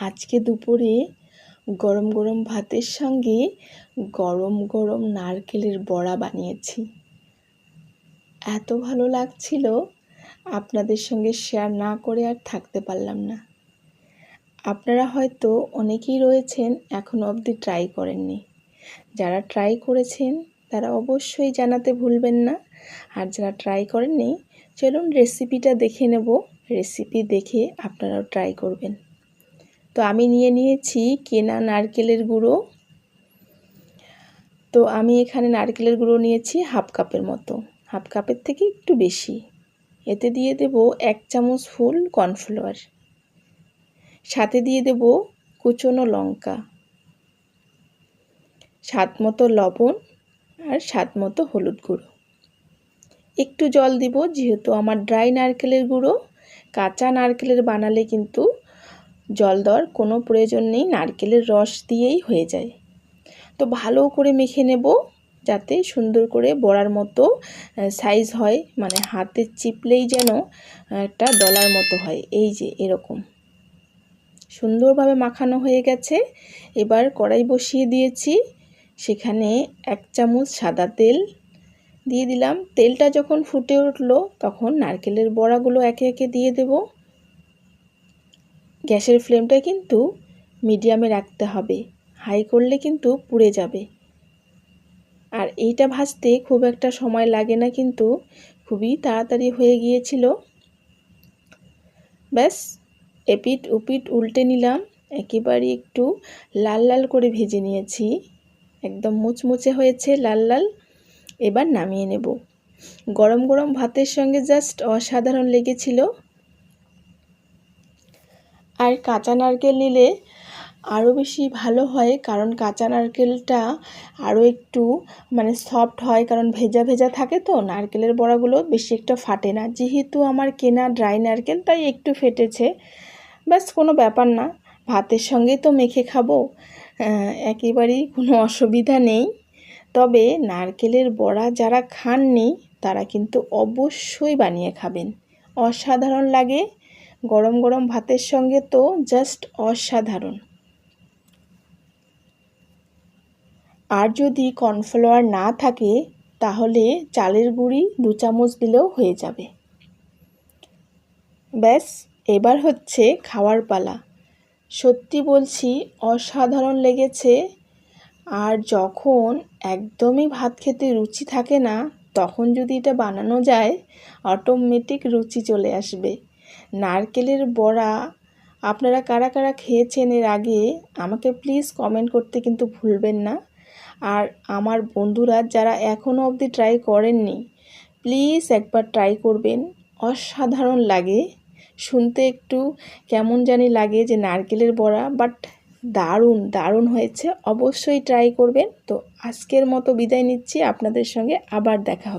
আজকে দুপুরে গরম গরম ভাতের সঙ্গে গরম গরম নারকেলের বড়া বানিয়েছি। এত ভালো লাগছিল, আপনাদের সঙ্গে শেয়ার না করে আর থাকতে পারলাম না। আপনারা হয়তো অনেকেই রয়েছেন এখনও অবধি ট্রাই করেননি। যারা ট্রাই করেছেন, তারা অবশ্যই জানাতে ভুলবেন না। আর যারা ট্রাই করেননি, চলুন রেসিপিটা দেখে নেব। রেসিপি দেখে আপনারাও ট্রাই করবেন। তো আমি নিয়ে নিয়েছি কেনা নারকেলের গুঁড়ো। তো আমি এখানে নারকেলের গুঁড়ো নিয়েছি হাফ কাপের মতো। হাফ কাপের থেকে একটু বেশি। এতে দিয়ে দেব এক চামচ ফুল কর্নফ্লাওয়ার। সাথে দিয়ে দেব কুচনো লঙ্কা। স্বাদ মতো লবণ আর স্বাদ মতো হলুদ গুঁড়ো। একটু জল দিব, যেহেতু আমার ড্রাই নারকেলের গুঁড়ো। কাঁচা নারকেলের বানালে কিন্তু জল দেওয়ার কোনো প্রয়োজন নেই, নারকেলের রস দিয়েই হয়ে যায়। তো ভালো করে মেখে নেব, যাতে সুন্দর করে বড়ার মতো সাইজ হয় মানে হাতে চিপলেই যেন একটা ডলার মতো হয়। এই যে এরকম। সুন্দরভাবে মাখানো হয়ে গেছে। এবার কড়াই বসিয়ে দিয়েছি। সেখানে এক চামচ সাদা তেল দিয়ে দিলাম। তেলটা যখন ফুটে উঠল, তখন নারকেলের বড়াগুলো একে একে দিয়ে দেবো। গ্যাসের ফ্লেমটা কিন্তু মিডিয়ামে রাখতে হবে। হাই করলে কিন্তু পুড়ে যাবে। আর এইটা ভাজতে খুব একটা সময় লাগে না কিন্তু খুবই তাড়াতাড়ি হয়ে গিয়েছিল। ব্যাস এপিট উপিট উল্টে নিলাম। একেবারে একটু লাল লাল করে ভেজে নিয়েছি। একদম মুচমুচে হয়েছে লাল লাল। এবার নামিয়ে নেব। গরম গরম ভাতের সঙ্গে জাস্ট অসাধারণ লেগেছিল। আর কাঁচা নারকেল নিলে আরও বেশি ভালো হয়, কারণ কাঁচা নারকেলটা আরও একটু মানে সফট হয়, কারণ ভেজা ভেজা থাকে তো, নারকেলের বড়াগুলো বেশি একটা ফাটে না। যেহেতু আমার কেনা ড্রাই নারকেল, তাই একটু ফেটেছে। ব্যাস, কোনো ব্যাপার না। ভাতের সঙ্গেই তো মেখে খাব। একেবারেই কোনো অসুবিধা নেই। তবে নারকেলের বড়া যারা খাননি, তারা কিন্তু অবশ্যই বানিয়ে খাবেন। অসাধারণ লাগে। গরম গরম ভাতের সঙ্গে তো জাস্ট অসাধারণ। আর যদি কর্নফ্লাওয়ার না থাকে, তাহলে চালের গুঁড়ি দু চামচ দিলেও হয়ে যাবে। ব্যাস, এবার হচ্ছে খাওয়ার পালা। সত্যি বলছি, অসাধারণ লেগেছে। আর যখন একদমই ভাত খেতে রুচি থাকে না, তখন যদি এটা বানানো যায় অটোমেটিক রুচি চলে আসবে। নারকেলের বড়া, আপনারা কারা কারা খেয়েছেন এর আগে, আমাকে প্লিজ কমেন্ট করতে কিন্তু ভুলবেন না। আর আমার বন্ধুরা যারা এখনও অবধি ট্রাই করেননি প্লিজ একবার ট্রাই করবেন। অসাধারণ লাগে। শুনতে একটু কেমন জানি লাগে যে নারকেলের বড়া বাট দারুণ দারুণ হয়েছে। অবশ্যই ট্রাই করবেন। তো আজকের মতো বিদায় নিচ্ছি। আপনাদের সঙ্গে আবার দেখা হবে।